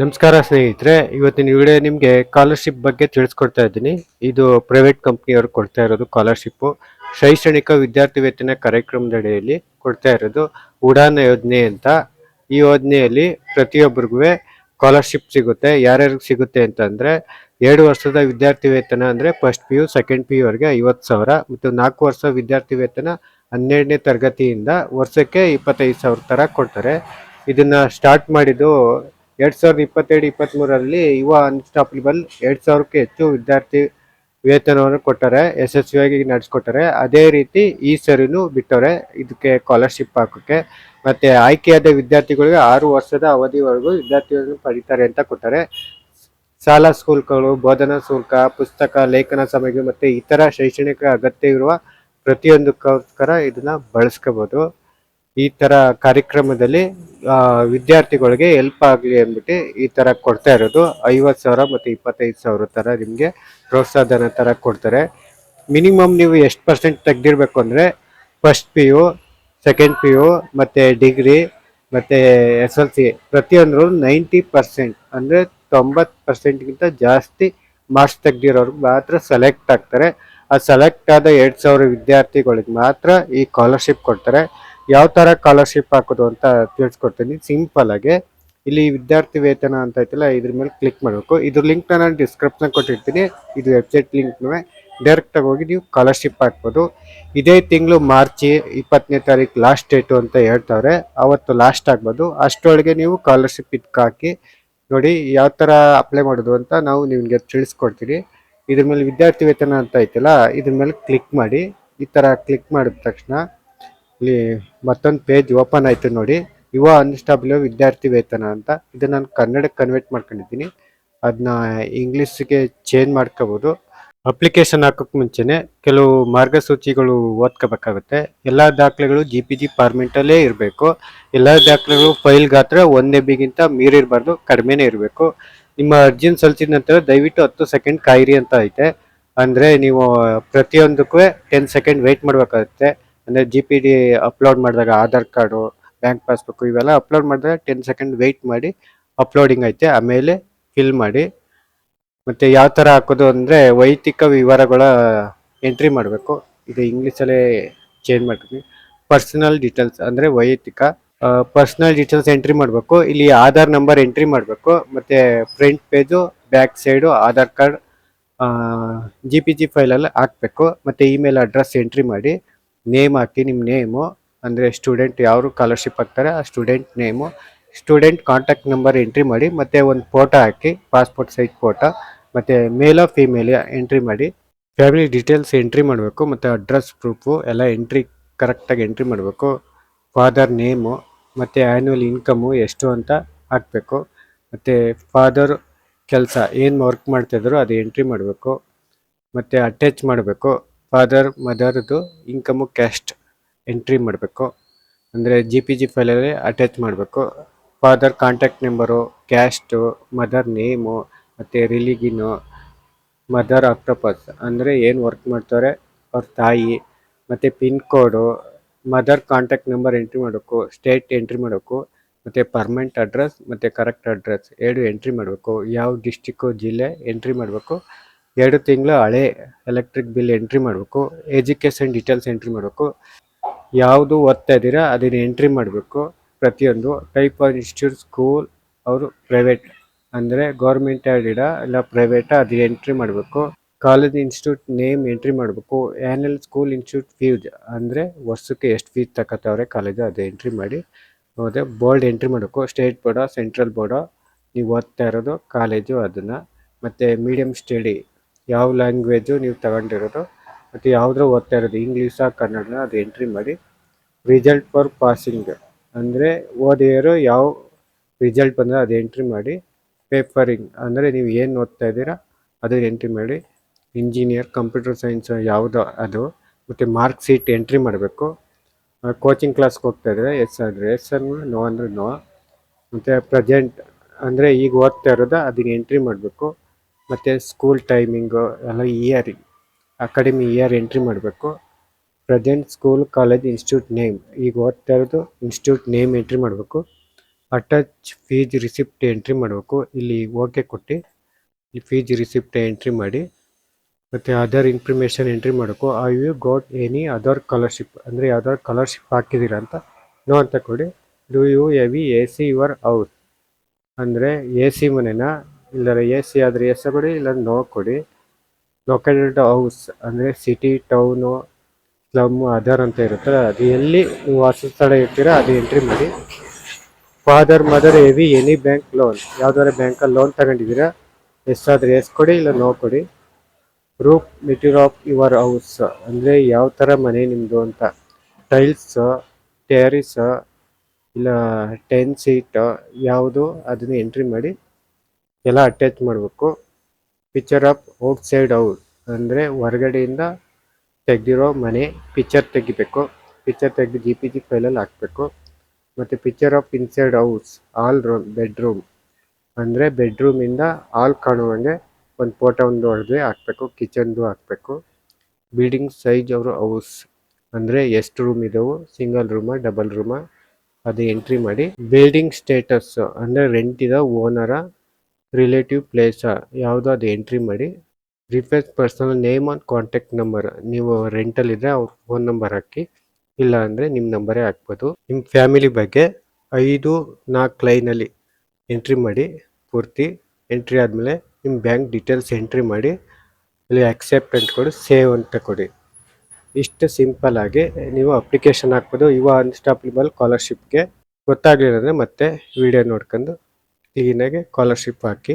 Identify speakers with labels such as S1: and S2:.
S1: ನಮಸ್ಕಾರ ಸ್ನೇಹಿತರೆ, ಇವತ್ತಿನ ವಿಡಿಯೋ ನಿಮಗೆ ಸ್ಕಾಲರ್ಶಿಪ್ ಬಗ್ಗೆ ತಿಳಿಸ್ಕೊಡ್ತಾ ಇದ್ದೀನಿ. ಇದು ಪ್ರೈವೇಟ್ ಕಂಪ್ನಿಯವರು ಕೊಡ್ತಾ ಇರೋದು ಸ್ಕಾಲರ್ಶಿಪ್ಪು ಶೈಕ್ಷಣಿಕ ವಿದ್ಯಾರ್ಥಿ ವೇತನ ಕಾರ್ಯಕ್ರಮದಡಿಯಲ್ಲಿ ಕೊಡ್ತಾ ಇರೋದು ಉಡಾನ್ ಯೋಜನೆ ಅಂತ. ಈ ಯೋಜನೆಯಲ್ಲಿ ಪ್ರತಿಯೊಬ್ಬರಿಗೂ ಸ್ಕಾಲರ್ಶಿಪ್ ಸಿಗುತ್ತೆ. ಯಾರ್ಯಾರಿಗೆ ಸಿಗುತ್ತೆ ಅಂತಂದರೆ, ಎರಡು ವರ್ಷದ ವಿದ್ಯಾರ್ಥಿ ವೇತನ ಅಂದರೆ first P U second P ಯುವರೆಗೆ ಐವತ್ತು ಸಾವಿರ ಮತ್ತು ನಾಲ್ಕು ವರ್ಷ ವಿದ್ಯಾರ್ಥಿ ವೇತನ ಹನ್ನೆರಡನೇ ತರಗತಿಯಿಂದ ವರ್ಷಕ್ಕೆ ಇಪ್ಪತ್ತೈದು ಸಾವಿರ ಥರ ಕೊಡ್ತಾರೆ. ಇದನ್ನು ಸ್ಟಾರ್ಟ್ ಮಾಡಿದ್ದು ಎರಡ್ ಸಾವಿರದ ಇಪ್ಪತ್ತೆರಡು ಇಪ್ಪತ್ತ್ಮೂರರಲ್ಲಿ ಯುವ ಅನ್ಸ್ಟಾಪಬಲ್ ಎರಡು ಸಾವಿರಕ್ಕೆ ಹೆಚ್ಚು ವಿದ್ಯಾರ್ಥಿ ವೇತನವನ್ನು ಕೊಟ್ಟರೆ, ಯಶಸ್ವಿಯಾಗಿ ನಡೆಸ್ಕೊಟ್ಟಾರೆ, ಅದೇ ರೀತಿ ಈ ಸರಿನೂ ಬಿಟ್ಟವ್ರೆ. ಇದಕ್ಕೆ ಸ್ಕಾಲರ್ಶಿಪ್ ಹಾಕೋಕ್ಕೆ ಮತ್ತು ಆಯ್ಕೆಯಾದ ವಿದ್ಯಾರ್ಥಿಗಳಿಗೆ ಆರು ವರ್ಷದ ಅವಧಿವರೆಗೂ ವಿದ್ಯಾರ್ಥಿಗಳನ್ನು ಪಡಿತಾರೆ ಅಂತ ಕೊಟ್ಟಾರೆ, ಶಾಲಾ ಶುಲ್ಕಗಳು, ಬೋಧನಾ ಶುಲ್ಕ, ಪುಸ್ತಕ, ಲೇಖನ ಸಾಮಗ್ರಿ ಮತ್ತು ಇತರ ಶೈಕ್ಷಣಿಕ ಅಗತ್ಯ ಇರುವ ಪ್ರತಿಯೊಂದಕ್ಕೋಸ್ಕರ ಇದನ್ನ ಬಳಸ್ಕೋಬಹುದು ಈ ತರ ಕಾರ್ಯಕ್ರಮದಲ್ಲಿ ವಿದ್ಯಾರ್ಥಿಗಳಿಗೆ ಹೆಲ್ಪ್ ಆಗಲಿ ಅಂದ್ಬಿಟ್ಟು ಈ ತರ ಕೊಡ್ತಾ ಇರೋದು. ಐವತ್ತು ಸಾವಿರ ಮತ್ತೆ ಇಪ್ಪತ್ತೈದು ಸಾವಿರ ತರ ನಿಮಗೆ ಪ್ರೋತ್ಸಾಹನ ತರ ಕೊಡ್ತಾರೆ. ಮಿನಿಮಮ್ ನೀವು ಎಷ್ಟು ಪರ್ಸೆಂಟ್ ತೆಗ್ದಿರ್ಬೇಕು ಅಂದ್ರೆ first P U second P U ಮತ್ತೆ ಡಿಗ್ರಿ ಮತ್ತೆ ಎಸ್ ಎಲ್ ಸಿ ಪ್ರತಿಯೊಂದರೂ ನೈಂಟಿ ಪರ್ಸೆಂಟ್ ಅಂದರೆ ತೊಂಬತ್ತು ಪರ್ಸೆಂಟ್ಗಿಂತ ಜಾಸ್ತಿ ಮಾರ್ಕ್ಸ್ ತೆಗ್ದಿರೋರು ಮಾತ್ರ ಸೆಲೆಕ್ಟ್ ಆಗ್ತಾರೆ. ಆ ಸೆಲೆಕ್ಟ್ ಆದ ಎರಡು ಸಾವಿರ ವಿದ್ಯಾರ್ಥಿಗಳಿಗೆ ಮಾತ್ರ ಈ ಸ್ಕಾಲರ್ಶಿಪ್ ಕೊಡ್ತಾರೆ. ಯಾವ ಥರ ಸ್ಕಾಲರ್ಶಿಪ್ ಹಾಕೋದು ಅಂತ ತಿಳಿಸ್ಕೊಡ್ತೀನಿ. ಸಿಂಪಲ್ ಆಗಿ. ಇಲ್ಲಿ ವಿದ್ಯಾರ್ಥಿ ವೇತನ ಅಂತ ಐತಲ್ಲ, ಇದ್ರ ಮೇಲೆ ಕ್ಲಿಕ್ ಮಾಡಬೇಕು. ಇದ್ರ ಲಿಂಕ್ ನಾನು ಡಿಸ್ಕ್ರಿಪ್ಷನ್ ಕೊಟ್ಟಿರ್ತೀನಿ. ಇದು ವೆಬ್ಸೈಟ್ ಲಿಂಕ್ ಡೈರೆಕ್ಟ್ ಆಗಿ ಹೋಗಿ ನೀವು ಸ್ಕಾಲರ್ಶಿಪ್ ಹಾಕ್ಬೋದು. ಇದೇ ತಿಂಗಳು ಮಾರ್ಚ್ ಇಪ್ಪತ್ತನೇ ತಾರೀಕು ಲಾಸ್ಟ್ ಡೇಟು ಅಂತ ಹೇಳ್ತಾವ್ರೆ. ಅವತ್ತು ಲಾಸ್ಟ್ ಆಗ್ಬೋದು. ಅಷ್ಟರೊಳಗೆ ನೀವು ಸ್ಕಾಲರ್ಶಿಪ್ ಇದಕ್ಕೆ ಹಾಕಿ ನೋಡಿ ಯಾವ ಥರ ಅಪ್ಲೈ ಮಾಡೋದು ಅಂತ ನಾವು ನಿಮಗೆ ತಿಳಿಸ್ಕೊಡ್ತೀವಿ ಇದ್ರ ಮೇಲೆ ವಿದ್ಯಾರ್ಥಿ ವೇತನ ಅಂತ ಐತಲ್ಲ, ಇದ್ರ ಮೇಲೆ ಕ್ಲಿಕ್ ಮಾಡಿ. ಈ ಥರ ಕ್ಲಿಕ್ ಮಾಡಿದ ತಕ್ಷಣ ಇಲ್ಲಿ ಮತ್ತೊಂದು ಪೇಜ್ ಓಪನ್ ಆಯ್ತು ನೋಡಿ. ಯುವ ಅನ್ಸ್ಟಾಬಲ್ ವಿದ್ಯಾರ್ಥಿ ವೇತನ ಅಂತ. ಇದು ನಾನು ಕನ್ನಡಕ್ಕೆ ಕನ್ವರ್ಟ್ ಮಾಡ್ಕೊಂಡಿದ್ದೀನಿ. ಅದನ್ನ ಇಂಗ್ಲೀಷ್ಗೆ ಚೇಂಜ್ ಮಾಡ್ಕೋಬೋದು. ಅಪ್ಲಿಕೇಶನ್ ಹಾಕೋಕ್ ಮುಂಚೆನೆ ಕೆಲವು ಮಾರ್ಗಸೂಚಿಗಳು ಓದ್ಕೋಬೇಕಾಗುತ್ತೆ. ಎಲ್ಲ ದಾಖಲೆಗಳು ಜಿ ಪಿ ಜಿ ಫಾರ್ಮೆಟಲ್ಲೇ ಇರಬೇಕು. ಎಲ್ಲ ದಾಖಲೆಗಳು ಫೈಲ್ ಗಾತ್ರ ಒಂದೇ ಬಿಗಿಂತ ಮೀರಿರಬಾರ್ದು ಕಡಿಮೆನೇ ಇರಬೇಕು. ನಿಮ್ಮ ಅರ್ಜಿನ ಸಲ್ಲಿಸಿದ ನಂತರ ದಯವಿಟ್ಟು ಹತ್ತು ಸೆಕೆಂಡ್ ಕಾಯಿರಿ ಅಂತ ಐತೆ. ಅಂದರೆ ನೀವು ಪ್ರತಿಯೊಂದಕ್ಕೂ ಟೆನ್ ಸೆಕೆಂಡ್ ವೆಯ್ಟ್ ಮಾಡ್ಬೇಕಾಗುತ್ತೆ. ಅಂದ್ರೆ ಜಿ ಪಿ ಡಿ ಅಪ್ಲೋಡ್ ಮಾಡಿದಾಗ ಆಧಾರ್ ಕಾರ್ಡು, ಬ್ಯಾಂಕ್ ಪಾಸ್ಬುಕ್ ಇವೆಲ್ಲ ಅಪ್ಲೋಡ್ ಮಾಡಿದಾಗ ಟೆನ್ ಸೆಕೆಂಡ್ ವೆಯ್ಟ್ ಮಾಡಿ ಅಪ್ಲೋಡಿಂಗ್ ಐತೆ, ಆಮೇಲೆ ಫಿಲ್ ಮಾಡಿ. ಮತ್ತು ಯಾವ ಥರ ಹಾಕೋದು ಅಂದರೆ ವೈಯಕ್ತಿಕ ವಿವರಗಳ ಎಂಟ್ರಿ ಮಾಡಬೇಕು. ಇದು ಇಂಗ್ಲೀಷಲ್ಲೇ ಚೇಂಜ್ ಮಾಡ್ತೀನಿ. ಪರ್ಸನಲ್ ಡೀಟೇಲ್ಸ್ ಅಂದರೆ ವೈಯಕ್ತಿಕ ಪರ್ಸನಲ್ ಡೀಟೇಲ್ಸ್ ಎಂಟ್ರಿ ಮಾಡಬೇಕು. ಇಲ್ಲಿ ಆಧಾರ್ ನಂಬರ್ ಎಂಟ್ರಿ ಮಾಡಬೇಕು. ಮತ್ತು front page back side Aadhaar card J P G ಫೈಲಲ್ಲಿ ಹಾಕಬೇಕು. ಮತ್ತು ಇಮೇಲ್ ಅಡ್ರೆಸ್ ಎಂಟ್ರಿ ಮಾಡಿ. ನೇಮ್ ಹಾಕಿ ನಿಮ್ಮ ನೇಮು. ಅಂದರೆ ಸ್ಟೂಡೆಂಟ್ ಯಾರು ಸ್ಕಾಲರ್ಶಿಪ್ ಹಾಕ್ತಾರೆ, ಆ student name. Student contact number entry ಮಾಡಿ, ಮತ್ತೆ ಒಂದು ಫೋಟೋ ಹಾಕಿ ಪಾಸ್ಪೋರ್ಟ್ ಸೈಜ್ ಫೋಟೋ ಮತ್ತು ಮೇಲ ಫಿಮೇಲ್ ಎಂಟ್ರಿ ಮಾಡಿ. ಫ್ಯಾಮಿಲಿ ಡೀಟೇಲ್ಸ್ ಎಂಟ್ರಿ ಮಾಡಬೇಕು, ಮತ್ತು ಅಡ್ರೆಸ್ ಪ್ರೂಫು ಎಲ್ಲ ಎಂಟ್ರಿ ಕರೆಕ್ಟಾಗಿ ಎಂಟ್ರಿ ಮಾಡಬೇಕು. ಫಾದರ್ ನೇಮು, ಮತ್ತು ಆ್ಯನ್ಯುವಲ್ ಇನ್ಕಮು ಎಷ್ಟು ಅಂತ ಹಾಕಬೇಕು. ಮತ್ತು ಫಾದರ್ ಕೆಲಸ ಏನು ವರ್ಕ್ ಮಾಡ್ತಾಯಿದ್ರು ಅದು ಎಂಟ್ರಿ ಮಾಡಬೇಕು. ಮತ್ತು ಅಟ್ಯಾಚ್ ಮಾಡಬೇಕು. ಫಾದರ್ ಮದರ್ದು ಇನ್ಕಮು ಕ್ಯಾಸ್ಟ್ ಎಂಟ್ರಿ ಮಾಡಬೇಕು. ಅಂದರೆ ಜಿ ಪಿ ಜಿ ಫೈಲಲ್ಲಿ ಅಟ್ಯಾಚ್ ಮಾಡಬೇಕು. Father contact number caste mother name ಮತ್ತು ರಿಲಿಗಿನು ಮದರ್ ಆಕ್ಟೋಪಸ್ ಅಂದರೆ ಏನು ವರ್ಕ್ ಮಾಡ್ತಾರೆ? ಅವ್ರ ತಾಯಿ, ಮತ್ತು pin code mother contact number entry ಮಾಡಬೇಕು ಸ್ಟೇಟ್ ಎಂಟ್ರಿ ಮಾಡಬೇಕು, ಮತ್ತು ಪರ್ಮನೆಂಟ್ ಅಡ್ರೆಸ್ ಮತ್ತು ಕರೆಕ್ಟ್ ಅಡ್ರೆಸ್ ಎರಡು ಎಂಟ್ರಿ ಮಾಡಬೇಕು. ಯಾವ ಡಿಸ್ಟಿಕ್ಕು ಜಿಲ್ಲೆ ಎಂಟ್ರಿ ಮಾಡಬೇಕು. ಎರಡು ತಿಂಗಳು ಹಳೆ ಎಲೆಕ್ಟ್ರಿಕ್ ಬಿಲ್ ಎಂಟ್ರಿ ಮಾಡಬೇಕು ಎಜುಕೇಷನ್ ಡೀಟೇಲ್ಸ್ ಎಂಟ್ರಿ ಮಾಡಬೇಕು. ಯಾವುದು ಓದ್ತಾ ಇದ್ದೀರಾ ಅದನ್ನು ಎಂಟ್ರಿ ಮಾಡಬೇಕು. ಪ್ರತಿಯೊಂದು ಟೈಪ್ ಆಫ್ ಇನ್ಸ್ಟಿಟ್ಯೂಟ್ ಸ್ಕೂಲ್ ಅವರು ಪ್ರೈವೇಟ್ ಅಂದರೆ ಗೌರ್ಮೆಂಟ್ ಆಗಿಡ ಇಲ್ಲ ಪ್ರೈವೇಟ್ ಅದು ಎಂಟ್ರಿ ಮಾಡಬೇಕು. ಕಾಲೇಜ್ ಇನ್ಸ್ಟಿಟ್ಯೂಟ್ ನೇಮ್ ಎಂಟ್ರಿ ಮಾಡಬೇಕು. ಆ್ಯನ್ಯಲ್ ಸ್ಕೂಲ್ ಇನ್ಸ್ಟಿಟ್ಯೂಟ್ ಫೀಸ್ ಅಂದರೆ ವರ್ಷಕ್ಕೆ ಎಷ್ಟು ಫೀಸ್ ತಗೋತಾವ್ರೆ ಕಾಲೇಜು ಅದು ಎಂಟ್ರಿ ಮಾಡಿ. ಹೋದೆ ಬೋರ್ಡ್ ಎಂಟ್ರಿ ಮಾಡಬೇಕು. ಸ್ಟೇಟ್ ಬೋರ್ಡೋ ಸೆಂಟ್ರಲ್ ಬೋರ್ಡೋ ನೀವು ಓದ್ತಾ ಇರೋದು ಕಾಲೇಜು ಅದನ್ನು. ಮತ್ತು ಮೀಡಿಯಮ್ ಸ್ಟಡಿ ಯಾವ ಲ್ಯಾಂಗ್ವೇಜು ನೀವು ತಗೊಂಡಿರೋದು? ಮತ್ತು ಯಾವುದ್ರ ಓದ್ತಾ ಇರೋದು ಇಂಗ್ಲೀಷಾ ಕನ್ನಡ ಅದು ಎಂಟ್ರಿ ಮಾಡಿ ರಿಸಲ್ಟ್ ಫಾರ್ ಪಾಸಿಂಗ್ ಅಂದರೆ ಓದಿಯರು ಯಾವ ರಿಸಲ್ಟ್ ಬಂದರೆ ಅದು ಎಂಟ್ರಿ ಮಾಡಿ ಪೇಪರಿಂಗ್ ಅಂದರೆ ನೀವು ಏನು ಓದ್ತಾ ಇದ್ದೀರಾ, ಅದು ಎಂಟ್ರಿ ಮಾಡಿ ಇಂಜಿನಿಯರ್ ಕಂಪ್ಯೂಟರ್ ಸೈನ್ಸ್ ಯಾವುದೋ ಅದು, ಮತ್ತು ಮಾರ್ಕ್ ಶೀಟ್ ಎಂಟ್ರಿ ಮಾಡಬೇಕು. ಕೋಚಿಂಗ್ ಕ್ಲಾಸ್ಗೆ ಹೋಗ್ತಾ ಇದ್ದಾರೆ ಎಸ್ ಅಂದರೆ ಎಸ್ ಅಂದ್ರೆ ನೋ ಅಂದರೆ ನೋ ಮತ್ತು ಪ್ರೆಸೆಂಟ್ ಅಂದರೆ ಈಗ ಓದ್ತಾ ಇರೋದು ಅದನ್ನ ಎಂಟ್ರಿ ಮಾಡಬೇಕು. ಮತ್ತು ಸ್ಕೂಲ್ ಟೈಮಿಂಗು ಎಲ್ಲ ಇಯರ್ ಅಕಾಡೆಮಿ ಇಯರ್ ಎಂಟ್ರಿ ಮಾಡಬೇಕು. Present school college institute name ಈಗ ಓದ್ತಾ ಇರೋದು ಇನ್ಸ್ಟಿಟ್ಯೂಟ್ ನೇಮ್ ಎಂಟ್ರಿ ಮಾಡಬೇಕು. ಅಟ್ಯಾಚ್ ಫೀಸ್ ರಿಸಿಪ್ಟ್ ಎಂಟ್ರಿ ಮಾಡಬೇಕು. ಇಲ್ಲಿ ಓಕೆ ಕೊಟ್ಟು ಈ ಫೀಸ್ ರಿಸಿಪ್ಟ್ ಎಂಟ್ರಿ ಮಾಡಿ, ಮತ್ತು ಅದರ್ ಇನ್ಫಾರ್ಮೇಷನ್ ಎಂಟ್ರಿ ಮಾಡಬೇಕು. I you got any other scholarship ಅಂದರೆ ಯಾವ್ದಾದ್ರು ಸ್ಕಾಲರ್ಶಿಪ್ ಹಾಕಿದ್ದೀರಾ ಅಂತ ನೋ ಅಂತ ಕೊಡಿ. Do you have A C your house ಅಂದರೆ ಎ ಸಿ ಮನೆನ? ಇಲ್ಲರ ಎ ಸಿ ಆದರೆ ಎಸ್ ಕೊಡಿ ಇಲ್ಲ ನೋ ಕೊಡಿ. ಲೊಕೇಟೆಡ್ ಹೌಸ್ ಅಂದರೆ ಸಿಟಿ, ಟೌನು, ಸ್ಲಮ್, ಅದರ್ ಅಂತ ಇರುತ್ತೆ ಅದು ಎಲ್ಲಿ ನೀವು ವಾಸಸ್ಥಳ ಇರ್ತೀರಾ ಅದು ಎಂಟ್ರಿ ಮಾಡಿ. Father, mother have any bank loan, ಯಾವ್ದಾದ್ರು ಬ್ಯಾಂಕಲ್ಲಿ ಲೋನ್ ತಗೊಂಡಿದ್ದೀರಾ ಆದರೆ ಎಸ್ ಕೊಡಿ, ಇಲ್ಲ ನೋ ಕೊಡಿ. Roof material of your house ಅಂದರೆ ಯಾವ ಥರ ಮನೆ ನಿಮ್ಮದು ಅಂತ. ಟೈಲ್ಸ್, ಟೆರಿಸ್, ಇಲ್ಲ ಟೆನ್ ಸೀಟ್, ಯಾವುದು, ಅದನ್ನು ಎಂಟ್ರಿ ಮಾಡಿ. ಎಲ್ಲ ಅಟ್ಯಾಚ್ ಮಾಡಬೇಕು. Picture of outside out ಅಂದರೆ ಹೊರಗಡೆಯಿಂದ ತೆಗೆದಿರೋ ಮನೆ ಪಿಕ್ಚರ್ ತೆಗಿಬೇಕು. ಪಿಕ್ಚರ್ ತೆಗೆದು ಜಿ ಪಿ ಜಿ ಫೈಲಲ್ಲಿ ಹಾಕಬೇಕು. ಮತ್ತು picture of inside outs all room bedroom ಅಂದರೆ ಬೆಡ್ರೂಮಿಂದ ಆಲ್ ಕಾಣುವಂಗೆ ಒಂದು ಫೋಟೋ ಒಂದು ಹೊಡೆದು ಹಾಕಬೇಕು ಕಿಚನ್ದು ಹಾಕಬೇಕು. ಬಿಲ್ಡಿಂಗ್ ಸೈಜ್ ಅವರು ಹೌಸ್ ಅಂದರೆ ಎಷ್ಟು ರೂಮ್ ಇದಾವೆ? ಸಿಂಗಲ್ ರೂಮ ಡಬಲ್ ರೂಮ ಅದು ಎಂಟ್ರಿ ಮಾಡಿ. ಬಿಲ್ಡಿಂಗ್ ಸ್ಟೇಟಸ್ ಅಂದರೆ ರೆಂಟ್ ಇದೆ ಓನರ ರಿಲೇಟಿವ್ ಪ್ಲೇಸ ಯಾವುದೋ ಅದು ಎಂಟ್ರಿ ಮಾಡಿ reference personal name and contact number ನೀವು ರೆಂಟಲ್ಲಿದ್ದರೆ ಅವ್ರ ಫೋನ್ ನಂಬರ್ ಹಾಕಿ, ಇಲ್ಲ ಅಂದರೆ ನಿಮ್ಮ ನಂಬರೇ ಹಾಕ್ಬೋದು. ನಿಮ್ಮ ಫ್ಯಾಮಿಲಿ ಬಗ್ಗೆ ಐದು ನಾಲ್ಕು ಲೈನಲ್ಲಿ ಎಂಟ್ರಿ ಮಾಡಿ, ಪೂರ್ತಿ ಎಂಟ್ರಿ ಆದಮೇಲೆ ನಿಮ್ಮ ಬ್ಯಾಂಕ್ ಡೀಟೇಲ್ಸ್ ಎಂಟ್ರಿ ಮಾಡಿ, ಅಲ್ಲಿ ಅಕ್ಸೆಪ್ಟ್ ಅಂತ ಕೊಡಿ ಸೇವ್ ಅಂತ ಕೊಡಿ. ಇಷ್ಟು ಸಿಂಪಲ್ ಆಗಿ ನೀವು ಅಪ್ಲಿಕೇಶನ್ ಹಾಕ್ಬೋದು. ಯುವ ಅನ್ಸ್ಟಾಪ್ಲಿಬಲ್ ಸ್ಕಾಲರ್ಶಿಪ್ಗೆ ಗೊತ್ತಾಗಲಿಲ್ಲ ಅಂದರೆ ಮತ್ತೆ ವಿಡಿಯೋ ನೋಡ್ಕೊಂಡು ಕ್ಲೀನಾಗಿ ಸ್ಕಾಲರ್ಶಿಪ್ ಹಾಕಿ.